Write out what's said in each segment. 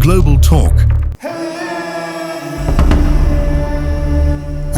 Global Talk.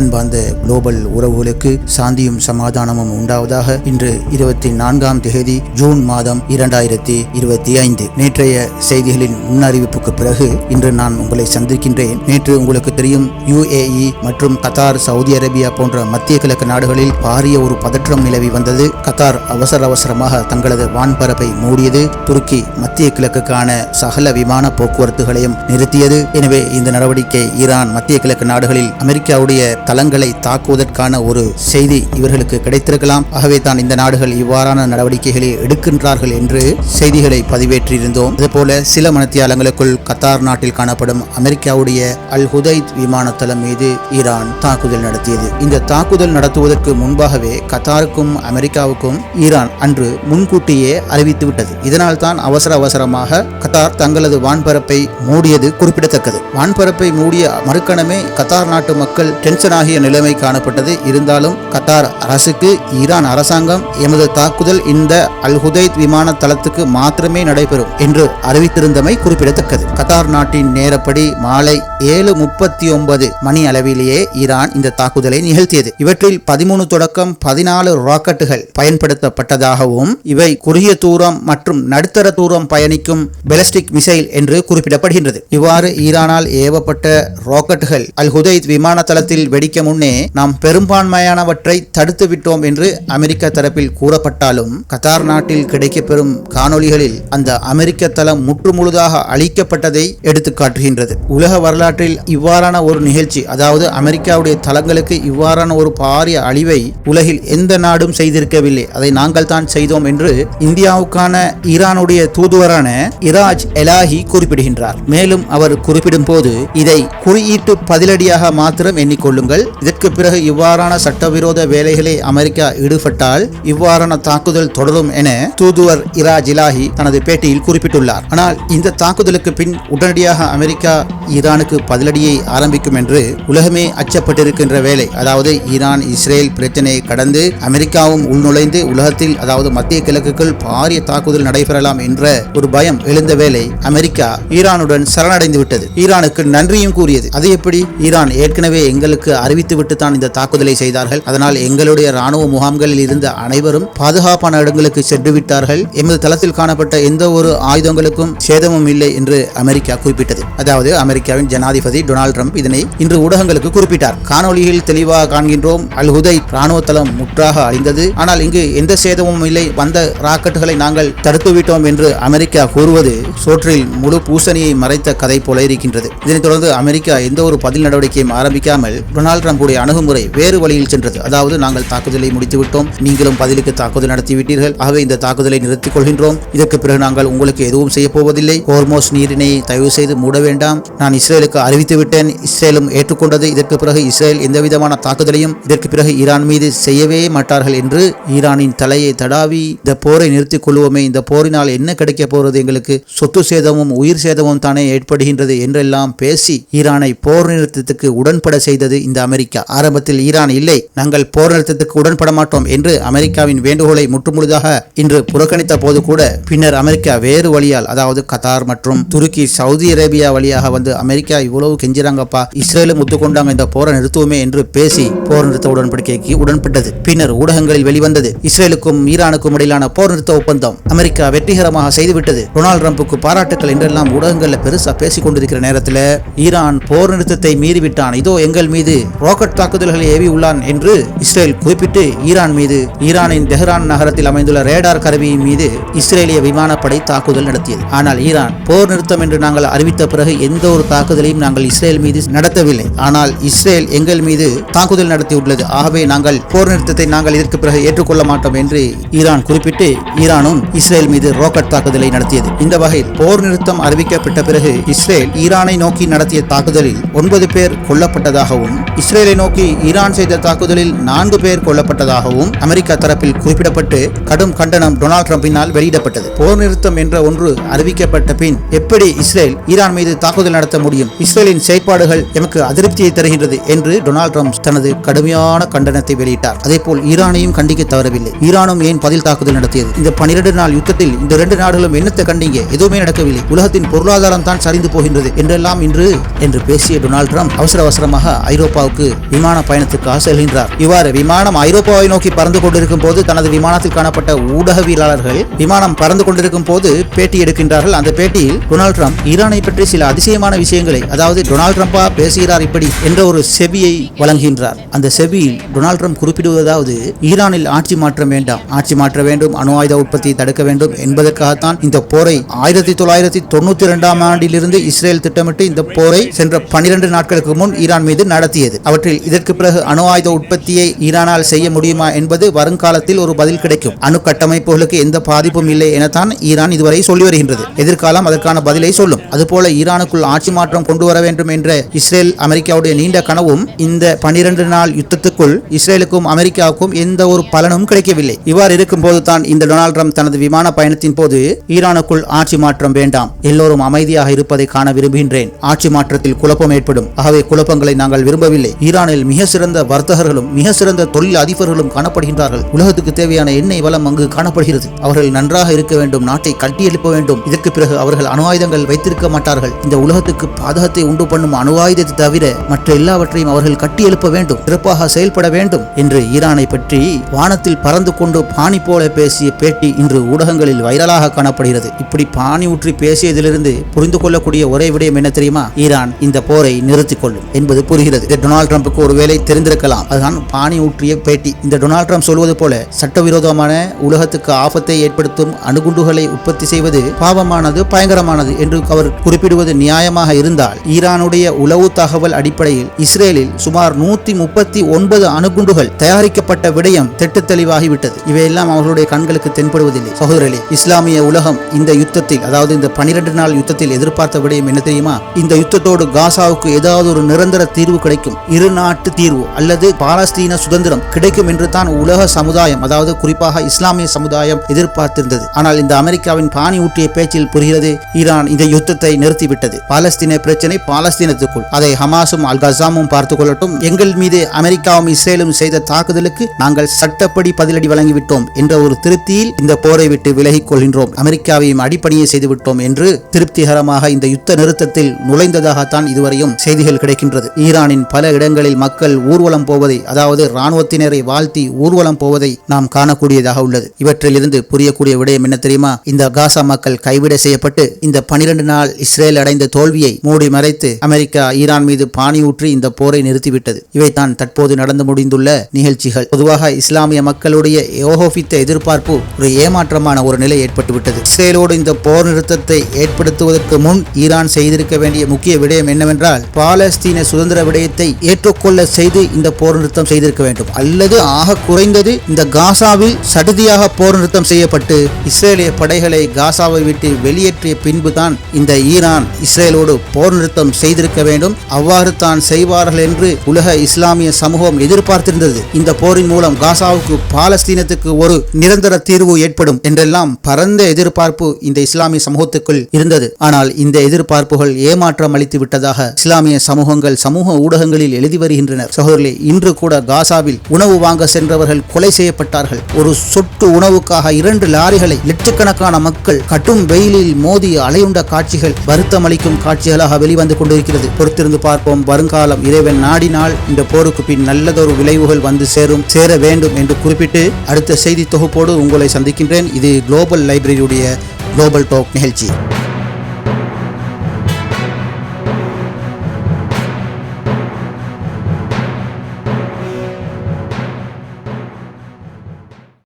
அன்பார்ந்த global உறவுகளுக்கு சாந்தியும் சமாதானமும் உண்டாவதாக இன்று இருபத்தி நான்காம் தேதி ஜூன் மாதம் இரண்டாயிரத்தி இருபத்தி ஐந்து. நேற்றைய செய்திகளின் முன்னறிவிப்புக்கு பிறகு இன்று நான் உங்களை சந்திக்கின்றேன். நேற்று உங்களுக்கு தெரியும் யுஏஇ மற்றும் கத்தார் சவுதி அரேபியா போன்ற மத்திய கிழக்கு நாடுகளில் பாரிய ஒரு பதற்றம் நிலவி வந்தது. கத்தார் அவசர அவசரமாக தங்களது வான்பரப்பை மூடியது. துருக்கி மத்திய கிழக்குக்கான சகல விமான போக்குவரத்துகளையும் நிறுத்தியது. எனவே இந்த நடவடிக்கை ஈரான் மத்திய கிழக்கு நாடுகளில் அமெரிக்காவுடைய தளங்களை தாக்குவதற்கான ஒரு செய்தி இவர்களுக்கு கிடைத்திருக்கலாம். ஆகவே தான் இந்த நாடுகள் இவ்வாறான நடவடிக்கைகளை எடுக்கின்றார்கள் என்று செய்திகளை பதிவேற்றியிருந்தோம். அதுபோல சில மனத்தியாலங்களுக்குள் கத்தார் நாட்டில் காணப்படும் அமெரிக்காவுடைய அல் ஹுதைத் விமான தளம் மீது ஈரான் தாக்குதல் நடத்தியது. இந்த தாக்குதல் நடத்துவதற்கு முன்பாகவே கத்தாருக்கும் அமெரிக்காவுக்கும் ஈரான் அன்று முன்கூட்டியே அறிவித்துவிட்டது. இதனால் தான் அவசர அவசரமாக கத்தார் தங்களது வான்பரப்பை மூடியது குறிப்பிடத்தக்கது. வான்பரப்பை மூடிய மறுக்கணமே கத்தார் நாட்டு மக்கள் டென்ஷனாக மோசமாகிய நிலைமை காணப்பட்டது. இருந்தாலும் கத்தார் அரசுக்கு ஈரான் அரசாங்கம் எமது தாக்குதல் இந்த அல் ஹுதைத் விமான தளத்துக்கு மாத்திரமே நடைபெறும் என்று அறிவித்திருந்தமை குறிப்பிடத்தக்கது. கத்தார் நாட்டின் நேரப்படி மாலை ஏழு முப்பத்தி ஒன்பது மணி அளவிலேயே ஈரான் இந்த தாக்குதலை நிகழ்த்தியது. இவற்றில் பதிமூணு தொடக்கம் பதினாலு ராக்கெட்டுகள் பயன்படுத்தப்பட்டதாகவும் இவை குறுகிய தூரம் மற்றும் நடுத்தர தூரம் பயணிக்கும் பெலஸ்டிக் மிசைல் என்று குறிப்பிடப்படுகின்றது. இவ்வாறு ஈரானால் ஏவப்பட்ட ராக்கெட்டுகள் அல் ஹுதைத் விமான தளத்தில் வெடிக்க முன்னே நாம் பெரும்பான்மையானவற்றை தடுத்து விட்டோம் என்று அமெரிக்க தரப்பில் கூறப்பட்டாலும் கத்தார் நாட்டில் கிடைக்கப்பெறும் காணொளிகளில் அந்த அமெரிக்க தளம் முற்றுமுழுதாக அழிக்கப்பட்டதை எடுத்து காட்டுகின்றது. உலக வரலாற்றில் இவ்வாறான ஒரு நிகழ்ச்சி அதாவது அமெரிக்காவுடைய தளங்களுக்கு இவ்வாறான ஒரு பாரிய அழிவை உலகில் எந்த நாடும் செய்திருக்கவில்லை. அதை நாங்கள் தான் செய்தோம் என்று இந்தியாவுக்கான ஈரானுடைய தூதுவரான இராஜ் எலாஹி குறிப்பிடுகின்றார். மேலும் அவர் குறிப்பிடும் போது இதை குறியீட்டு பதிலடியாக மாத்திரம் எண்ணிக்கொள்ளுங்கள் இதற்கு பிறகு இவ்வாறான சட்டவிரோத வேலைகளை அமெரிக்கா ஈடுபட்டால் இவ்வாறான தாக்குதல் தொடரும் என தூதுவர் இரா ஜிலாஹி தனது பேட்டியில் குறிப்பிட்டுள்ளார். ஆனால் இந்த தாக்குதலுக்கு பின் உடனடியாக அமெரிக்கா ஈரானுக்கு பதிலடியை ஆரம்பிக்கும் என்று உலகமே அச்சப்பட்டிருக்கின்ற வேலை. அதாவது ஈரான் இஸ்ரேல் பிரச்சனையை கடந்து அமெரிக்காவும் உள்நுழைந்து உலகத்தில் அதாவது மத்திய கிழக்குக்குள் பாரிய தாக்குதல் நடைபெறலாம் என்ற ஒரு பயம் எழுந்த வேலை அமெரிக்கா ஈரானுடன் சரணடைந்து விட்டது ஈரானுக்கு நன்றியும் கூறியது. அது எப்படி? ஈரான் ஏற்கனவே எங்களுக்கு அறிவித்துவிட்டு தான் இந்த தாக்குதலை செய்தார்கள். அதனால் எங்களுடைய ராணுவ முகாம்களில் இருந்த அனைவரும் பாதுகாப்பான இடங்களுக்கு சென்று விட்டார்கள். எமது தளத்தில் காணப்பட்ட எந்த ஒரு ஆயுதங்களுக்கும் சேதமும் இல்லை என்று அமெரிக்கா குறிப்பிட்டது. அதாவது அமெரிக்காவின் ஜனாதிபதி டொனால்ட் ட்ரம்ப் இதனை இன்று ஊடகங்களுக்கு குறிப்பிட்டார். காணொலியில் தெளிவாக காண்கின்றோம் அல் ஹுதை ராணுவ தளம் முற்றாக அழிந்தது. ஆனால் இங்கு எந்த சேதமும் இல்லை. வந்த ராக்கெட்டுகளை நாங்கள் தடுத்துவிட்டோம் என்று அமெரிக்கா கூறுவது சோற்றில் முழு பூசணியை மறைத்த கதை போல இருக்கின்றது. இதனைத் தொடர்ந்து அமெரிக்கா எந்த ஒரு பதில் நடவடிக்கையும் ஆரம்பிக்காமல் டொனால்டு ட்ரம்புடைய அணுகுமுறை வேறு வழியில் சென்றது. அதாவது நாங்கள் தாக்குதலை முடித்துவிட்டோம். நீங்களும் பதிலுக்கு தாக்குதல் நடத்திவிட்டீர்கள். ஆகவே இந்த தாக்குதலை நிறுத்திக் கொள்கின்றோம். இதற்கு பிறகு நாங்கள் உங்களுக்கு எதுவும் செய்ய போவதில்லை. ஹோர்மோஸ் நீரினை தயவு செய்து மூட வேண்டாம். நான் இஸ்ரேலுக்கு அறிவித்து விட்டேன். இஸ்ரேலும் ஏற்றுக்கொண்டது. இதற்கு பிறகு இஸ்ரேல் எந்தவிதமான தாக்குதலையும் இதற்கு பிறகு ஈரான் மீது செய்யவே மாட்டார்கள் என்று ஈரானின் தலையை தடாவி இந்த போரை நிறுத்திக் கொள்வோமே இந்த போரினால் என்ன கிடைக்கப் போகிறது? எங்களுக்கு சொத்து சேதமும் உயிர் சேதமும் தானே ஏற்படுகின்றது என்றெல்லாம் பேசி ஈரானை போர் நிறுத்தத்துக்கு உடன்பட செய்தது இந்த அமெரிக்கா. ஆரம்பத்தில் ஈரான் இல்லை நாங்கள் போர் நிறுத்தத்துக்கு உடன்பட மாட்டோம் என்று அமெரிக்காவின் வேண்டுகோளை முற்றுமுழுதாக இன்று புறக்கணித்த போது கூட பின்னர் அமெரிக்கா வேறு வழியால் அதாவது கத்தார் மற்றும் துருக்கி சவுதி அரேபியா வழியாக வந்து அமெரிக்கா இவ்வளவு கெஞ்சிறாங்கப்பா இஸ்ரேலும் ஒத்துக்கொண்டாங்க இந்த போரை நிறுத்துவோமே என்று பேசி போர் நிறுத்த உடன்படிக்கைக்கு உடன்பட்டது. பின்னர் ஊடகங்களில் வெளிவந்தது இஸ்ரேலுக்கும் ஈரானுக்கும் இடையிலான போர் நிறுத்த ஒப்பந்தம். அமெரிக்கா வெற்றிகரமாக செய்துவிட்டது. டொனால்டு ட்ரம்புக்கு பாராட்டுக்கள் என்றெல்லாம் ஊடகங்களில் பெருசா பேசிக் கொண்டிருக்கிற நேரத்தில் ஈரான் போர் நிறுத்தத்தை மீறிவிட்டான். இதோ எங்கள் மீது ராக்கெட் தாக்குதல்களை ஏவி உள்ளான் என்று இஸ்ரேல் குறிப்பிட்டு ஈரான் மீது ஈரானின் தெஹ்ரான் நகரத்தில் அமைந்துள்ள ரேடார் கருவியின் மீது இஸ்ரேலிய விமானப்படை தாக்குதல் நடத்தியது. ஆனால் ஈரான் போர் நிறுத்தம் என்று நாங்கள் அறிவித்த பிறகு எந்த ஒரு தாக்குதலையும் நாங்கள் இஸ்ரேல் மீது நடத்தவில்லை. ஆனால் இஸ்ரேல் எங்கள் மீது தாக்குதல் நடத்தியுள்ளது. ஆகவே நாங்கள் போர் நிறுத்தத்தை நாங்கள் இதற்கு பிறகு ஏற்றுக்கொள்ள மாட்டோம் என்று ஈரான் குறிப்பிட்டு ஈரானும் இஸ்ரேல் மீது ராக்கெட் தாக்குதலை நடத்தியது. இந்த வகையில் போர் நிறுத்தம் அறிவிக்கப்பட்ட பிறகு இஸ்ரேல் ஈரானை நோக்கி நடத்திய தாக்குதலில் ஒன்பது பேர் கொல்லப்பட்டதாகவும் இஸ்ரேலை நோக்கி ஈரான் செய்த தாக்குதலில் நான்கு பேர் கொல்லப்பட்டதாகவும் அமெரிக்கா தரப்பில் குறிப்பிடப்பட்டு கடும் கண்டனம் டொனால்ட் டிரம்பினால் வெளியிடப்பட்டது. போர் நிறுத்தம் என்ற ஒன்று அறிவிக்கப்பட்ட பின் எப்படி இஸ்ரேல் ஈரான் மீது தாக்குதல் நடத்த முடியும்? இஸ்ரேலின் செயற்பாடுகள் எமக்கு அதிருப்தியை தருகின்றது என்று டொனால்ட் ட்ரம்ப் தனது கடுமையான கண்டனத்தை வெளியிட்டார். அதேபோல் ஈரானையும் கண்டிக்க தவறவில்லை. ஈரானும் ஏன் பதில் தாக்குதல் நடத்தியது? இந்த பனிரெண்டு நாள் யுத்தத்தில் இந்த இரண்டு நாடுகளும் என்னத்தை கண்டிங்க? எதுவுமே நடக்கவில்லை. உலகத்தின் பொருளாதாரம் தான் சரிந்து போகின்றது என்றெல்லாம் இன்று என்று பேசிய டொனால்ட் ட்ரம்ப் அவசர அவசரமாக ஐரோப்பாவுக்கு விமான பயணத்துக்காக செல்கின்றார் இவ்வாறு விமானம் ஐரோப்பாவை நோக்கி பறந்து கொண்டிருக்கும் போது தனது விமானத்தில் காணப்பட்ட ஊடகவியலாளர்கள் விமானம் பறந்து கொண்டிருக்கும் போது பேட்டி எடுக்கின்றார்கள். அந்த பேட்டியில் டொனால்ட் ட்ரம்ப் ஈரானை பற்றி சில அதிசயமான விஷயங்களை அதாவது டொனால்ட் ட்ரம்பா பேசுகிறார் இப்படி என்ற ஒரு செவியை வழங்குகின்றார். அந்த செவியில் டொனால்ட் ட்ரம்ப் குறிப்பிடுவதாவது ஈரானில் ஆட்சி மாற்றம் வேண்டாம். ஆட்சி மாற்ற வேண்டும் அணு ஆயுத உற்பத்தியை தடுக்க வேண்டும் என்பதற்காகத்தான் இந்த போரை ஆயிரத்தி தொள்ளாயிரத்தி தொண்ணூத்தி இரண்டாம் ஆண்டிலிருந்து இஸ்ரேல் திட்டமிட்டு இந்த போரை சென்ற பனிரெண்டு நாட்களுக்கு முன் ஈரான் மீது நடத்தியது. அவற்றில் இதற்கு பிறகு அணு ஆயுத உற்பத்தியை ஈரானால் செய்ய முடியுமா என்பது வருங்காலத்தில் ஒரு பதில் கிடைக்கும். அணு கட்டமைப்புகளுக்கு எந்த பாதிப்பும் இல்லை எனத்தான் ஈரான் இதுவரை சொல்லி வருகின்றது. எதிர்காலம் அதற்கான பதிலை சொல்லும். அதுபோல ஈரானுக்குள் ஆட்சி மாற்றம் கொண்டு வர வேண்டும் என்ற இஸ்ரேல் அமெரிக்காவுடைய நீண்ட கனவும் இந்த பனிரெண்டு நாள் யுத்தத்துக்குள் இஸ்ரேலுக்கும் அமெரிக்காவுக்கும் எந்த ஒரு பலனும் கிடைக்கவில்லை. இவ்வாறு இருக்கும்போது தான் இந்த டொனால்ட் ட்ரம்ப் தனது விமான பயணத்தின் போது ஈரானுக்குள் ஆட்சி மாற்றம் வேண்டாம். எல்லோரும் அமைதியாக இருப்பதை காண விரும்புகின்றேன். ஆட்சி மாற்றத்தில் குழப்பம் ஏற்படும். ஆகவே குழப்பங்களை நாங்கள் விரும்பவில்லை. இல்லை ஈரானில் மிக சிறந்த வர்த்தகர்களும் மிக சிறந்த தொழில் அதிபர்களும் காணப்படுகின்றார்கள். உலகத்துக்கு தேவையான எண்ணெய் வளம் அங்கு காணப்படுகிறது. அவர்கள் நன்றாக இருக்க வேண்டும் நாட்டை கட்டியெழுப்ப வேண்டும். இதற்கு பிறகு அவர்கள் அணு ஆயுதங்கள் வைத்திருக்க மாட்டார்கள். இந்த உலகத்துக்கு பாதகத்தை உண்டு பண்ணும் அணு ஆயுதத்தை தவிர மற்ற எல்லாவற்றையும் அவர்கள் கட்டி எழுப்ப வேண்டும் சிறப்பாக செயல்பட வேண்டும் என்று ஈரானை பற்றி வானத்தில் பறந்து கொண்டு பாணி போல பேசிய பேட்டி இன்று ஊடகங்களில் வைரலாக காணப்படுகிறது. இப்படி பாணி ஊற்றி பேசியதிலிருந்து புரிந்து கொள்ளக்கூடிய ஒரே விடயம் என்ன தெரியுமா? ஈரான் இந்த போரை நிறுத்திக் கொள்ளும் என்பது புரிகிறது. டொனால்ட் ட்ரம்புக்கு ஒருவேளை தெரிந்திருக்கலாம். அதுதான் பாணி ஊற்றிய பேட்டி. இந்த டொனால்ட் ட்ரம்ப் சொல்வது போல சட்டவிரோதமான உலகத்துக்கு ஆபத்தை ஏற்படுத்தும் அணுகுண்டுகளை உற்பத்தி செய்வது பாவமானது பயங்கரமானது என்று அவர் குறிப்பிடுவது நியாயமாக இருந்தால் ஈரானுடைய உளவு தகவல் அடிப்படையில் இஸ்ரேலில் சுமார் நூத்தி முப்பத்தி ஒன்பது அணுகுண்டுகள் தயாரிக்கப்பட்ட விடயம் திட்டு தெளிவாகிவிட்டது. இவையெல்லாம் அவர்களுடைய கண்களுக்கு தென்படுவதில்லை. சகோதரர்களே இஸ்லாமிய உலகம் இந்த யுத்தத்தில் அதாவது இந்த பனிரெண்டு நாள் யுத்தத்தில் எதிர்பார்த்த விடயம் என்ன தெரியுமா? இந்த யுத்தத்தோடு காசாவுக்கு ஏதாவது ஒரு நிரந்தர தீர்வு கிடைக்கும். இரு நாட்டு தீர்வு அல்லது பாலஸ்தீன சுதந்திரம் கிடைக்கும் என்று தான் உலக சமுதாயம் அதாவது குறிப்பாக இஸ்லாமிய சமுதாயம் எதிர்பார்த்திருந்தது. ஆனால் இந்த அமெரிக்காவின் பாணி ஊட்டிய பேச்சில் புரிகிறது ஈரான் இந்த யுத்தத்தை நிறுத்திவிட்டது. பாலஸ்தீன பிரச்சனை பாலஸ்தீனத்துக்குள். அதை ஹமாஸும் அல் கசாமும் பார்த்துக் கொள்ளட்டும். எங்கள் மீது அமெரிக்காவும் இஸ்ரேலும் செய்த தாக்குதலுக்கு நாங்கள் சட்டப்படி பதிலடி வழங்கிவிட்டோம் என்ற ஒரு திருப்தியில் இந்த போரை விட்டு விலகிக் கொள்கின்றோம். அமெரிக்காவையும் அடிப்பணியை செய்துவிட்டோம் என்று திருப்திகரமாக இந்த யுத்த நிறுத்தத்தில் நுழைந்ததாகத்தான் இதுவரையும் செய்திகள் கிடைக்கின்றது. ஈரானின் பல இடங்களில் மக்கள் ஊர்வலம் போவதை அதாவது இராணுவத்தினரை வாழ்த்தி ஊர்வலம் போவதை நாம் காணக்கூடியதாக உள்ளது. இவற்றிலிருந்து புரியக்கூடிய விடயம் என்ன தெரியுமா? இந்த காசா மக்கள் கைவிட செய்யப்பட்டு இந்த பனிரெண்டு நாள் இஸ்ரேல் அடைந்த தோல்வியை மூடி மறைத்து அமெரிக்கா ஈரான் மீது பாணியூற்றி இந்த போரை நிறுத்திவிட்டது. இவைதான் தற்போது நடந்து முடிந்துள்ள நிகழ்ச்சிகள். பொதுவாக இஸ்லாமிய மக்களுடைய ஏகோபித்த எதிர்பார்ப்பு ஒரு ஏமாற்றமான ஒரு நிலை ஏற்பட்டுவிட்டது. இஸ்ரேலோடு இந்த போர் நிறுத்தத்தை ஏற்படுத்துவதற்கு முன் ஈரான் செய்திருக்க வேண்டிய முக்கிய விடயம் என்னவென்றால் பாலஸ்தீன சுதந்திர விடயத்தை ஏற்றுக்கொள்ள செய்து இந்த போர் நிறுத்தம் செய்திருக்க வேண்டும். அல்லது ஆக குறைந்தது இந்த காசாவில் சடுதியாக போர் நிறுத்தம் செய்யப்பட்டு இஸ்ரேலிய படைகளை காசாவை விட்டு வெளியேற்றிய பின்புதான் இந்த ஈரான் இஸ்ரேலோடு போர் நிறுத்தம் செய்திருக்க வேண்டும். அவ்வாறு தான் செய்வார்கள் என்று உலக இஸ்லாமிய சமூகம் எதிர்பார்த்திருந்தது. இந்த போரின் மூலம் காசாவுக்கு பாலஸ்தீனத்துக்கு ஒரு நிரந்தர தீர்வு ஏற்படும் என்றெல்லாம் பரந்த எதிர்பார்ப்பு இந்த இஸ்லாமிய சமூகத்துக்குள் இருந்தது. ஆனால் இந்த எதிர்பார்ப்புகள் ஏமாற்றம் அளித்து விட்டதாக இஸ்லாமிய சமூகங்கள் சமூக ஊடகங்களில் எழுதி வருகின்றனர். சகோதரர்களே இன்று கூட காசாவில் உணவு வாங்க சென்றவர்கள் கொலை செய்யப்பட்டார்கள். ஒரு சொட்டு உணவுக்காக இரண்டு லாரிகளை லட்சக்கணக்கான மக்கள் கட்டும் வெயிலில் மோதி அலையுண்ட காட்சிகள் வருத்தமளிக்கும் காட்சிகளாக வெளிவந்து கொண்டிருக்கிறது. பொறுத்திருந்து பார்ப்போம். வருங்காலம் இறைவன் நாடினால் இந்த போருக்கு பின் நல்லதொரு விளைவுகள் வந்து சேரும் சேர வேண்டும் என்று குறிப்பிட்டு அடுத்த செய்தி தொகுப்போடு உங்களை சந்திக்கின்றேன். இது குளோபல் லைப்ரரியுடைய குளோபல் டோக் நிகழ்ச்சி.